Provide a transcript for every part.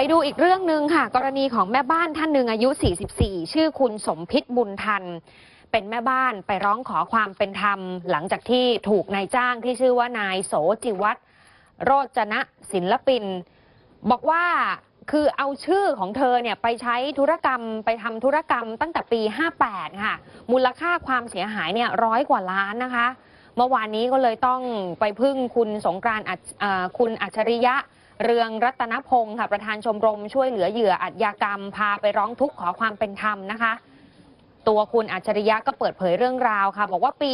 ไปดูอีกเรื่องหนึ่งค่ะ กรณีของแม่บ้านท่านหนึ่งอายุ 44 ชื่อคุณสมพิษบุญทัน เป็นแม่บ้านไปร้องขอความเป็นธรรม หลังจากที่ถูกนายจ้างที่ชื่อว่านายโสจิวัตรโรจนะศิลปิน บอกว่าคือเอาชื่อของเธอเนี่ยไปใช้ธุรกรรมไปทำธุรกรรมตั้งแต่ปี 58 ค่ะ มูลค่าความเสียหายเนี่ยร้อยกว่าล้านนะคะ เมื่อวานนี้ก็เลยต้องไปพึ่งคุณสงกรานต์คุณอัจฉริยะ เรืองรัตนพงศ์ค่ะประธานชมรมช่วยเหลือเหยื่ออาชญากรรม พาไปร้องทุกข์ขอความเป็นธรรมนะคะ ตัวคุณอัจฉริยะก็เปิดเผยเรื่องราวค่ะ บอกว่าปี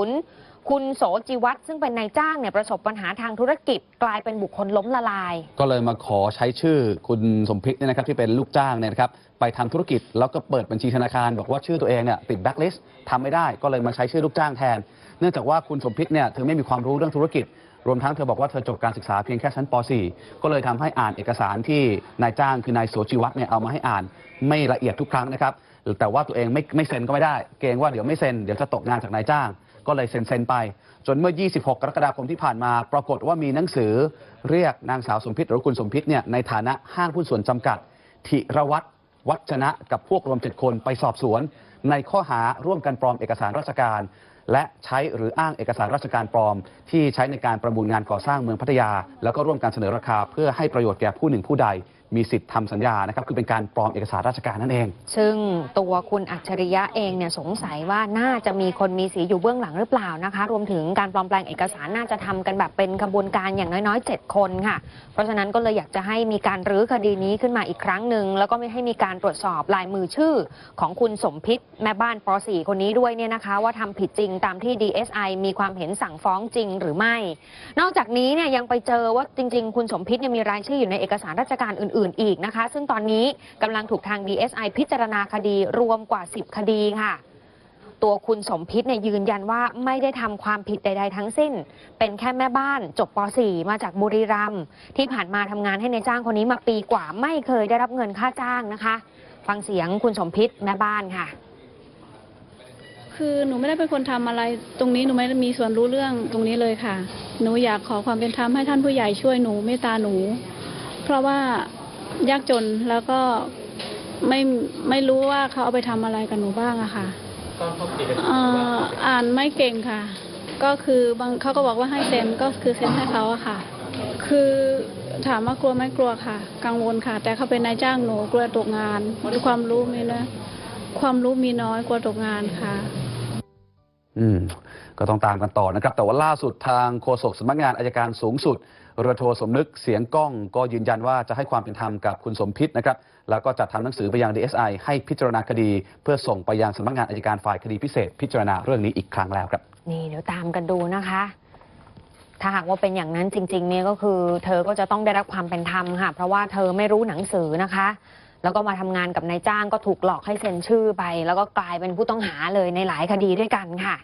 50 คุณโสจิวัตรซึ่งเป็นนายจ้างเนี่ยประสบปัญหาทางธุรกิจกลายเป็นบุคคลล้มละลาย ก็เลยมาขอใช้ชื่อคุณสมพิษเนี่ยนะครับที่เป็นลูกจ้างเนี่ยนะครับไปทำธุรกิจแล้วก็เปิดบัญชีธนาคาร บอกว่าชื่อตัวเองเนี่ยติดแบ็คลิสต์ทำไม่ได้ก็เลยมาใช้ชื่อลูกจ้างแทน เนื่องจากว่าคุณสมพิษเนี่ยเธอไม่มีความรู้เรื่องธุรกิจ รวมทั้งเธอบอกว่าเธอจบการศึกษาเพียงแค่ชั้นป .4 ก็เลยทำให้อ่านเอกสารที่นายจ้างคือนายโสจิวัตรเนี่ยเอามาให้อ่านไม่ละเอียดทุกครั้งนะครับแต่ว่าตัวเองไม่ไม่เซ็นก็ไม่ได้ เกรงว่าเดี๋ยวไม่เซ็นเดี๋ยวจะตกงานจากนายจ้าง ก็เลยเซ็นเซ็นไป จนเมื่อ 26 กรกฎาคมที่ผ่านมา ปรากฏว่ามีหนังสือเรียกนางสาวสมพิษหรือคุณสมพิษเนี่ยในฐานะห้างหุ้นส่วนจำกัดธิรวัตรวัชนะกับพวกรวม7คนไปสอบสวน ในข้อหาร่วมกันปลอมเอกสารราชการ และใช้หรืออ้างเอกสารราชการปลอม ที่ใช้ในการประมูลงานก่อสร้างเมืองพัทยา แล้วก็ร่วมการเสนอราคาเพื่อให้ประโยชน์แก่ผู้หนึ่งผู้ใด มีสิทธิ์ทำสัญญานะครับคือเป็นการปลอมเอกสารราชการนั่นเอง ซึ่งตัวคุณอัจฉริยะเองเนี่ยสงสัยว่าน่าจะมีคนมีสีอยู่เบื้องหลังหรือเปล่านะคะ รวมถึงการปลอมแปลงเอกสารน่าจะทำกันแบบเป็นขบวนการอย่างน้อยๆ 7 คนค่ะ เพราะฉะนั้นก็เลยอยากจะให้มีการรื้อคดีนี้ขึ้นมาอีกครั้งหนึ่งแล้วก็ไม่ให้มีการตรวจสอบลายมือชื่อของคุณสมพิษแม่บ้านป .4 คนนี้ด้วยเนี่ยนะคะ ว่าทำผิดจริงตามที่ DSI มีความเห็นสั่งฟ้องจริงหรือไม่ นอกจากนี้เนี่ยยังไปเจอว่าจริง ๆ คุณสมพิษเนี่ยมีรายชื่ออยู่ในเอกสารราชการอื่นๆอีกนะคะ ซึ่งตอนนี้กำลังถูกทาง DSI พิจารณาคดีรวมกว่า 10 คดีค่ะ ตัวคุณสมพิษเนี่ยยืนยันว่าไม่ได้ทำความผิดใด ๆ ทั้งสิ้น เป็นแค่แม่บ้านจบป .4 มาจากบุรีรัมย์ที่ผ่านมาทำงานให้ในจ้างคนนี้มาปีกว่าไม่เคยได้รับเงินค่าจ้างนะคะ ฟังเสียงคุณสมพิษแม่บ้านค่ะคือหนูไม่ได้เป็นคนทำอะไร ตรงนี้หนูไม่ได้มีส่วนรู้เรื่องตรงนี้เลยค่ะ หนูอยากขอความเป็นธรรมให้ท่านผู้ใหญ่ช่วยหนูเมตตาหนู เพราะว่า ยากจนแล้วก็ไม่ไม่รู้ว่าเขาเอาไปทำอะไรกับหนูบ้างอะค่ะเอ่ออ่านไม่เก่งค่ะ ก็คือบางเขาก็บอกว่าให้เซ็นก็คือเซ็นให้เขาอะค่ะ คือถามว่ากลัวไหม่กลัวค่ะ กังวลค่ะ แต่เขาเป็นนายจ้างหนูกลัวตกงานความรู้มีนะความรู้มีน้อยกลัวตกงานค่ะ อืมก็ต้องตามกันต่อนะครับ แต่ว่าล่าสุดทางโฆษกสำนักงานอายการสูงสุดเรือโทสมนึกเสียงก้องก็ยืนยันว่าจะให้ความเป็นธรรมกับคุณสมพิษนะครับ แล้วก็จัดทำหนังสือไปยัง DSI ให้พิจารณาคดี เพื่อส่งไปยังสำนักงานอายการฝ่ายคดีพิเศษ พิจารณาเรื่องนี้อีกครั้งแล้วครับ นี่เดี๋ยวตามกันดูนะคะ ถ้าหากว่าเป็นอย่างนั้นจริงๆเนี่ยก็คือ เธอก็จะต้องได้รับความเป็นธรรมค่ะ เพราะว่าเธอไม่รู้หนังสือนะคะ แล้วก็มาทำงานกับนายจ้างก็ถูกหลอกให้เซ็นชื่อไป แล้วก็กลายเป็นผู้ต้องหาเลยในหลายคดีด้วยกันค่ะ